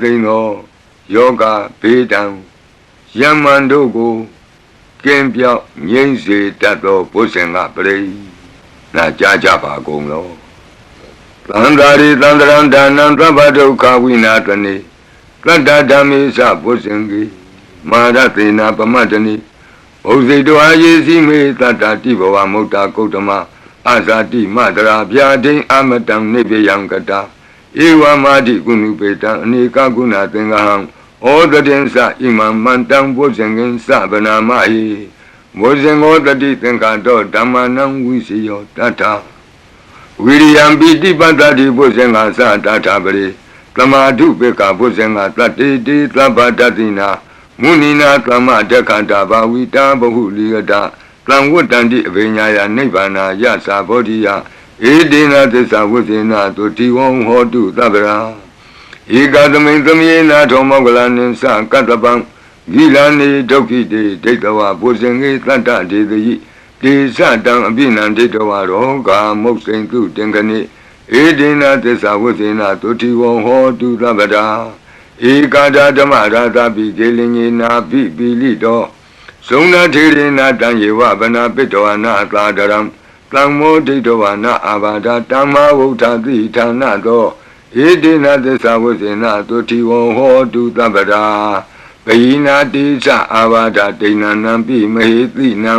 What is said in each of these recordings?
သိမ်းသောယောဂဘေးဒဏ်ယမန်တို့ကိုကင်းပြောက်ငြိမ့်စေတတ်သောဘုဇင်ကပရိနာကြားကြပါကုန်လောသံဃာရိသံဃရံဒါနံသဗ္ဗဒုက္ခဝိနာတနေတတ္တဓမ္မေသဘုဇင်ကေမာရသေနာပမတ္တနိဘုဇိတောအာယေစီမေတတ္တတိဘဝမုတ်တာကုတ္တမအာဇာတိမတရာဗျာဒိံအမတံနိဗ္ဗယံကတာ ဧဝမာတိကုဏုပေတံအနေကကုဏသင်္ဃဟံဩတတင်္စဣမံမန္တံဘုဇင်ကင်စဗနာမဟိဘုဇင်ောတတိသင်္ခါတောဓမ္မနံဝိစီယောတတ္ထဝိရိယံပိတိပတ္တတိဘုဇင်ကသတ္ထပရိသမာဓုပေကဘုဇင်ကတတ္တိတိသဗ္ဗတတိနာမုနိနာကမ္မတက္ခတာဘာဝိတာဘဟုလိယတသံဝတ္တန္တိအဘိညာယနိဗ္ဗာနာယသာဘောဓိယ ဧတေနသစ္စာဝိသေနသုတိဝံဟောတုသဗ္ဗရာဧကသမိန်သမေနာထောမောကလနိသကတ္တပံဂိလာနေဒုက္ခိတေဒိဋ္ဌဝဘုဇင်္ဂေသတ္တဒေတိတေသတံအပိနံဒိဋ္ဌဝရောဂာမုတ်စိန်တုတင်္ဂနိဧတေနသစ္စာဝိသေနသုတိဝံဟောတုသဗ္ဗရာဧကာဒဓမ္မရာသပိကေလင်ညေနာပိပိလိတောဇုံနာထေရနာတံယေဝဗနာပိတောနာသာဒရံ တံမောဒိဋ္ဌဝနာအာဘာဒတမ္မာဝုဋ္ဌတိဌာနသောဧတေနသစ္စာဝိသေနသုတိဝံဟောတုသဗ္ဗရာပယိနာတိသအာဘာဒဒိဏနံပိမဟေတိနံ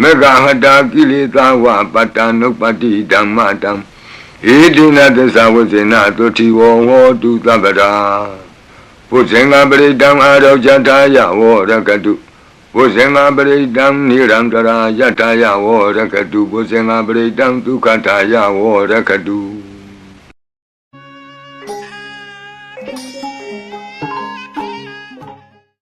မေဃဟတာကိလေသာဝပတ္တနုပတိဓမ္မတံဧတေနသစ္စာဝိသေနသုတိဝံဟောတုသဗ္ဗရာဘုဇင်္ဂပရိတံအာရောဇတာယဝရကတု ဘုဇင်္ဂပရိတံနိရန္တရာယထာယဝရကတုဘုဇင်္ဂပရိတံဒုက္ခထာယဝရကတု